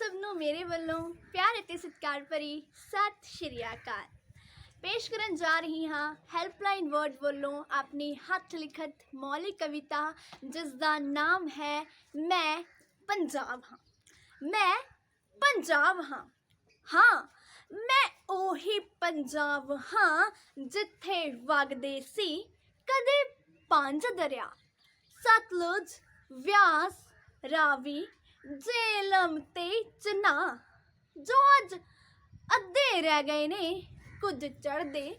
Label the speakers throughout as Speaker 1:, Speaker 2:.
Speaker 1: ਸਭ ਨੂੰ ਮੇਰੇ ਵੱਲੋਂ ਪਿਆਰ ਅਤੇ ਸਤਿਕਾਰ ਭਰੀ ਸਤਿ ਸ਼੍ਰੀ ਅਕਾਲ ਪੇਸ਼ ਕਰਨ ਜਾ ਰਹੀ ਹਾਂ ਹੈਲਪਲਾਈਨ ਵਰਡ ਵੱਲੋਂ ਆਪਣੀ ਹੱਥ ਲਿਖਤ ਮੌਲਿਕ ਕਵਿਤਾ ਜਿਸ ਦਾ ਨਾਮ ਹੈ ਮੈਂ ਪੰਜਾਬ ਹਾਂ ਮੈਂ ਪੰਜਾਬ ਹਾਂ ਹਾਂ ਮੈਂ ਉਹੀ ਪੰਜਾਬ ਹਾਂ ਜਿੱਥੇ ਵਗਦੇ ਸੀ ਕਦੇ ਪੰਜ ਦਰਿਆ ਸਤਲੁਜ ਵਿਆਸ ਰਾਵੀ ਜੇਲਮ ਤੇ ਚਨਾ। ਜੋ ਅੱਜ ਅੱਧੇ ਰਹਿ ਗਏ ਨੇ, ਕੁਝ ਚੜਦੇ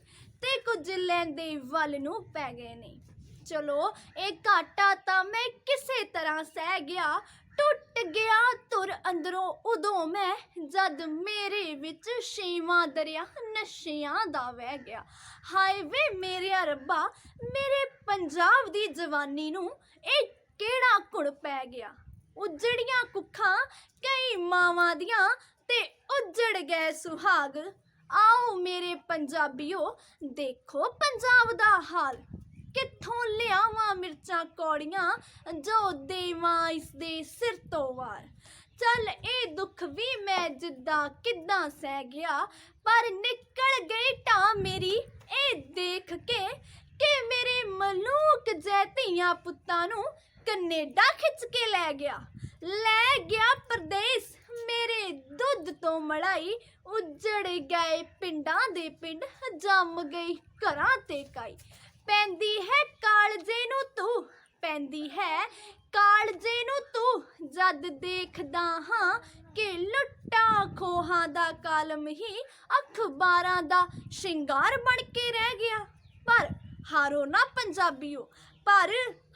Speaker 1: ਤੇ ਕੁਝ ਲੈਂਦੇ ਵੱਲ ਨੂੰ ਪੈ ਗਏ ਨੇ। ਚਲੋ, ਇਹ ਘਾਟਾ ਤਾਂ ਮੈਂ ਕਿਸੇ ਤਰ੍ਹਾਂ ਸਹਿ ਗਿਆ। ਟੁੱਟ ਗਿਆ ਤੁਰ ਅੰਦਰੋਂ ਉਦੋਂ ਮੈਂ, ਜਦ ਮੇਰੇ ਵਿੱਚ ਸ਼ੀਵਾ ਦਰਿਆ ਨਸ਼ਿਆਂ ਦਾ ਵਹਿ ਗਿਆ। ਹਾਏ ਵੇ ਮੇਰੇ ਰੱਬਾ, ਮੇਰੇ ਪੰਜਾਬ ਦੀ ਜਵਾਨੀ ਨੂੰ ਇਹ ਕਿਹੜਾ ਕੁੜ ਪੈ ਗਿਆ? ਉਜੜੀਆਂ ਕੁੱਖਾਂ ਕਈ ਮਾਵਾਂ ਦੀਆਂ ਤੇ ਉਜੜ ਗਏ ਸੁਹਾਗ। ਆਓ ਮੇਰੇ ਪੰਜਾਬੀਓ, ਦੇਖੋ ਪੰਜਾਬ ਦਾ ਹਾਲ। ਕਿੱਥੋਂ ਲਿਆਵਾਂ ਮਿਰਚਾਂ ਕੌੜੀਆਂ, ਜੋ ਦੇਵਾਂ ਇਸ ਦੇ ਸਿਰ ਤੋਂ ਵਾਰ। ਚੱਲ ਇਹ ਦੁੱਖ ਵੀ ਮੈਂ ਜਿੱਦਾਂ ਕਿੱਦਾਂ ਸਹਿ ਗਿਆ, ਪਰ ਨਿਕਲ ਗਈ ਟਾਂ ਮੇਰੀ। ਇਹ ਦੇਖ ਕੇ ਕਿ ਮੇਰੇ ਮਲੂਕ ਜੈ ਧੀਆਂ ਪੁੱਤਾਂ ਨੂੰ ਕੈਨੇਡਾ ਖਿੱਚ ਕੇ ਲੈ ਗਿਆ। ਲੈ ਗਿਆ ਪਰਦੇਸ। ਮੇਰੇ ਦੁੱਧ ਤੋਂ ਮੜਾਈ ਉਜੜ ਗਏ। ਪਿੰਡਾਂ ਦੇ ਪਿੰਡ ਜੰਮ ਗਈ, ਘਰਾਂ ਤੇ ਕਾਈ। ਪੈਂਦੀ ਹੈ ਕਾਲਜੇ ਨੂੰ ਤੂੰ, ਪੈਂਦੀ ਹੈ ਕਾਲਜੇ ਨੂੰ ਤੂੰ। ਜਦ ਦੇਖਦਾ ਹਾਂ ਕਿ ਲੁੱਟਾਂ ਖੋਹਾਂ ਦਾ ਕਾਲਮ ਹੀ ਅਖਬਾਰਾਂ ਦਾ ਸ਼ਿੰਗਾਰ ਬਣ ਕੇ ਰਹਿ ਗਿਆ। ਪਰ ਹਾਰੋ ਨਾ ਪੰਜਾਬੀਓ ਪਰ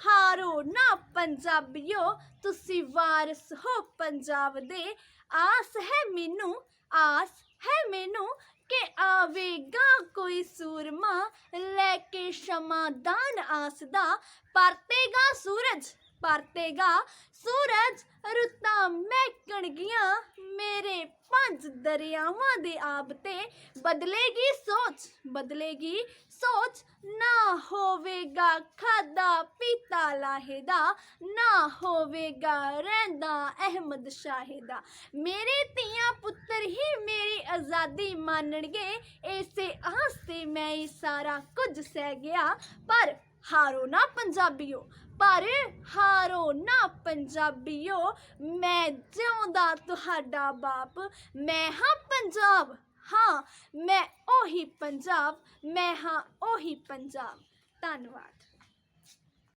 Speaker 1: ਹਾਰੋ ਨਾ ਪੰਜਾਬੀਓ, ਤੁਸੀਂ ਵਾਰਸ ਹੋ ਪੰਜਾਬ ਦੇ। ਆਸ ਹੈ ਮੈਨੂੰ, ਆਸ ਹੈ ਮੈਨੂੰ ਕਿ ਆਵੇਗਾ ਕੋਈ ਸੂਰਮਾ, ਲੈ ਕੇ ਸ਼ਮਾਦਾਨ ਆਸ ਦਾ। ਪਰਤੇਗਾ ਸੂਰਜ ਪਰਤੇਗਾ ਸੂਰਜ ਰੁੱਤਾਂ ਮਹਿਕਣਗੀਆਂ ਮੇਰੇ ਪੰਜ ਦਰਿਆਵਾਂ ਦੇ ਆਬ ਤੇ ਬਦਲੇਗੀ ਸੋਚ ਬਦਲੇਗੀ ਸੋਚ ਨਾ ਹੋਵੇਗਾ ਖਾਦਾ ਪੀਤਾ ਲਾਹੇਦਾ ਨਾ ਹੋਵੇਗਾ ਰਹਿੰਦਾ ਅਹਿਮਦ ਸ਼ਾਹਿਦਾ ਮੇਰੇ ਧੀਆਂ ਪੁੱਤਰ ਹੀ ਮੇਰੀ ਆਜ਼ਾਦੀ ਮੰਨਣਗੇ ਇਸੇ ਆਸ ਤੇ ਮੈਂ ਇਹ ਸਾਰਾ ਕੁਝ ਸਹਿ ਗਿਆ ਪਰ ਹਾਰੋ ਨਾ ਪੰਜਾਬੀਓ ਪਰ ਹਾਰੋ ਨਾ ਪੰਜਾਬੀਓ, ਮੈਂ ਜਿਉਂਦਾ ਤੁਹਾਡਾ ਬਾਪ। ਮੈਂ ਹਾਂ ਪੰਜਾਬ। ਹਾਂ, ਮੈਂ ਉਹੀ ਪੰਜਾਬ। ਮੈਂ ਹਾਂ ਉਹੀ ਪੰਜਾਬ। ਧੰਨਵਾਦ।